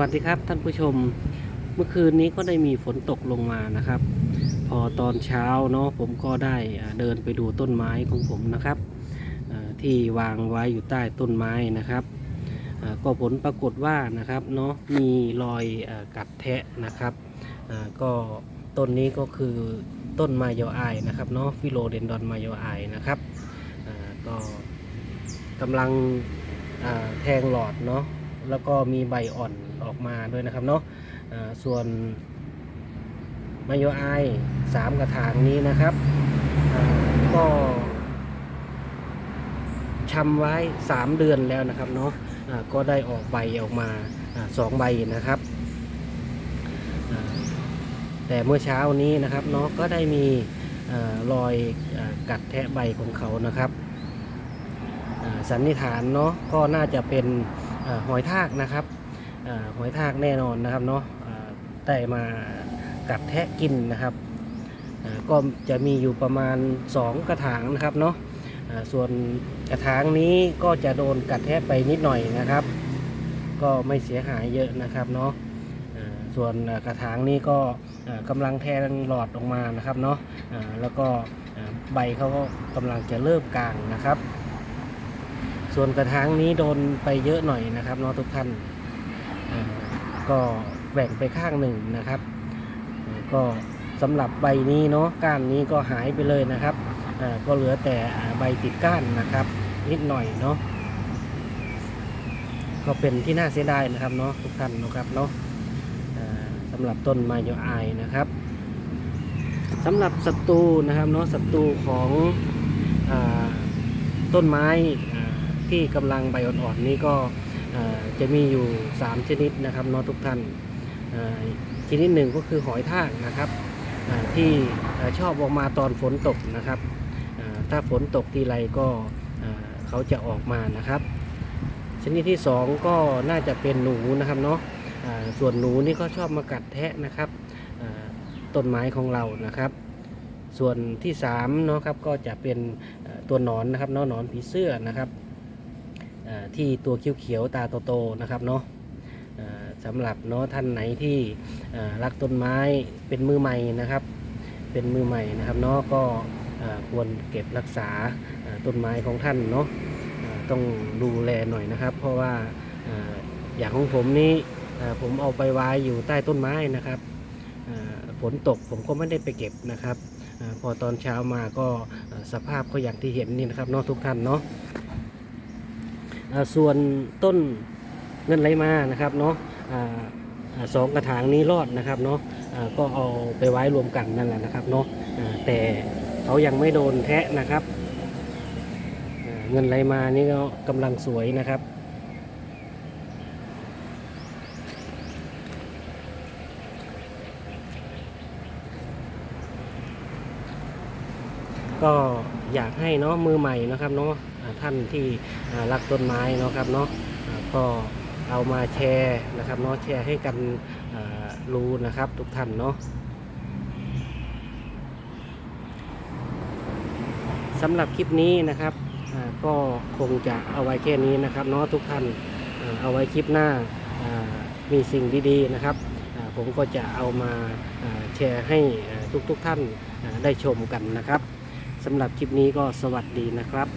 วัสดีครับท่านผู้ชมเมื่อคืนนี้ก็ได้มีฝนตกลงมานะครับ พอตอนเช้าเนาะผมก็ได้เดินไปดูต้นไม้ของผมนะครับที่วางไว้อยู่ใต้ต้นไม้นะครับก็ผลปรากฏว่านะครับเนาะมีรอยกัดแทะนะครับก็ต้นนี้ก็คือต้นมายออยนะครับเนาะฟิโลเดนดอนมายออยนะครับก็กำลังแทงหลอดเนาะ แล้วก็มีใบอ่อนออกมาด้วยนะครับเนาะส่วนมายอไอายสามกระถางนี้นะครับก็ชำไว้ 3 เดือนแล้วนะครับเนาะอ่าก็ได้ออกใบออกมาอสองใบนะครับ แต่เมื่อเช้านี้นะครับเนาะก็ได้มีอรอยอกัดแทะใบของเขานะครับสันนิษฐานเนาะก็น่าจะเป็น หอยทากนะครับอหอยทากแน่นอนนะครับเนาะอ่าได้มากัดแทะกินนะครับก็จะมีอยู่ประมาณ 2 กระถางนะครับเนาะส่วนกระถางนี้ก็จะโดนกัดแทะไปนิดหน่อยนะครับ ก็ไม่เสียหายเยอะนะครับเนาะส่วนกระถางนี้ก็อ่ากำลังแทงหลอดออกมานะครับเนาะแล้วก็ใบเขาก็กำลังจะเริ่มกลางนะครับ ส่วนกระถางนี้โดนไปเยอะหน่อยนะครับเนาะทุกท่านก็แบ่งไปข้างหนึ่งนะครับ ก็สำหรับใบนี้เนาะก้านนี้ก็หายไปเลยนะครับก็เหลือแต่ใบติดก้านนะครับ นิดหน่อยเนาะก็เป็นที่น่าเสียดายนะครับเนาะทุกท่านนะครับเนาะสำหรับต้นมายออายนะครับสำหรับศัตรูนะครับเนาะศัตรูของอต้นไม้ ที่กำลังใบอ่อนๆนี้ก็จะมีอยู่ 3 ชนิดนะครับเนาะทุกท่านชนิดหนึ่งก็คือหอยทากนะครับที่ชอบออกมาตอนฝนตกนะครับถ้าฝนตกทีไรก็เขาจะออกมานะครับ ชนิดที่ 2 ก็น่าจะเป็นหนูนะครับเนาะส่วนหนูนี่ก็ชอบมากัดแทะนะครับต้นไม้ของเรานะครับ ส่วนที่3เนาะครับก็จะเป็นตัวหนอนนะครับเนาะหนอนผีเสื้อนะครับ ที่ตัวเขียวๆตาโตๆนะครับเนาะสำหรับเนาะท่านไหนที่รักต้นไม้เป็นมือใหม่นะครับ เป็นมือใหม่นะครับเนาะก็ควรเก็บรักษาต้นไม้ของท่านเนาะต้องดูแลหน่อยนะครับ เพราะว่าอย่างของผมนี่เอ่อผมเอาไปไว้อยู่ใต้ต้นไม้นะครับฝนตกผมก็ไม่ได้ไปเก็บนะครับ พอตอนเช้ามาก็สภาพก็อย่างที่เห็นนี่นะครับเนาะทุกท่านเนาะ ส่วนต้นเงินไหลมานะครับเนาะอ่าอ่าสองกระถางนี้รอดนะครับเนาะก็เอาไปไว้รวมกันนั่นแหละนะครับเนาะแต่เขายังไม่โดนแทะนะครับ เงินไหลมานี่ก็กำลังสวยนะครับก็ อยากให้เนาะมือใหม่นะครับเนาะท่านที่รักต้นไม้นะครับเนาะก็เอามาแชร์นะครับเนาะแชร์ให้กันรู้นะครับทุกท่านเนาะสำหรับคลิปนี้นะครับก็คงจะเอาไว้แค่นี้นะครับเนาะทุกท่านเอาไว้คลิปหน้ามีสิ่งดีๆนะครับ ผมก็จะเอามาแชร์ให้ทุกๆท่านได้ชมกันนะครับ สำหรับคลิปนี้ก็สวัสดีนะครับ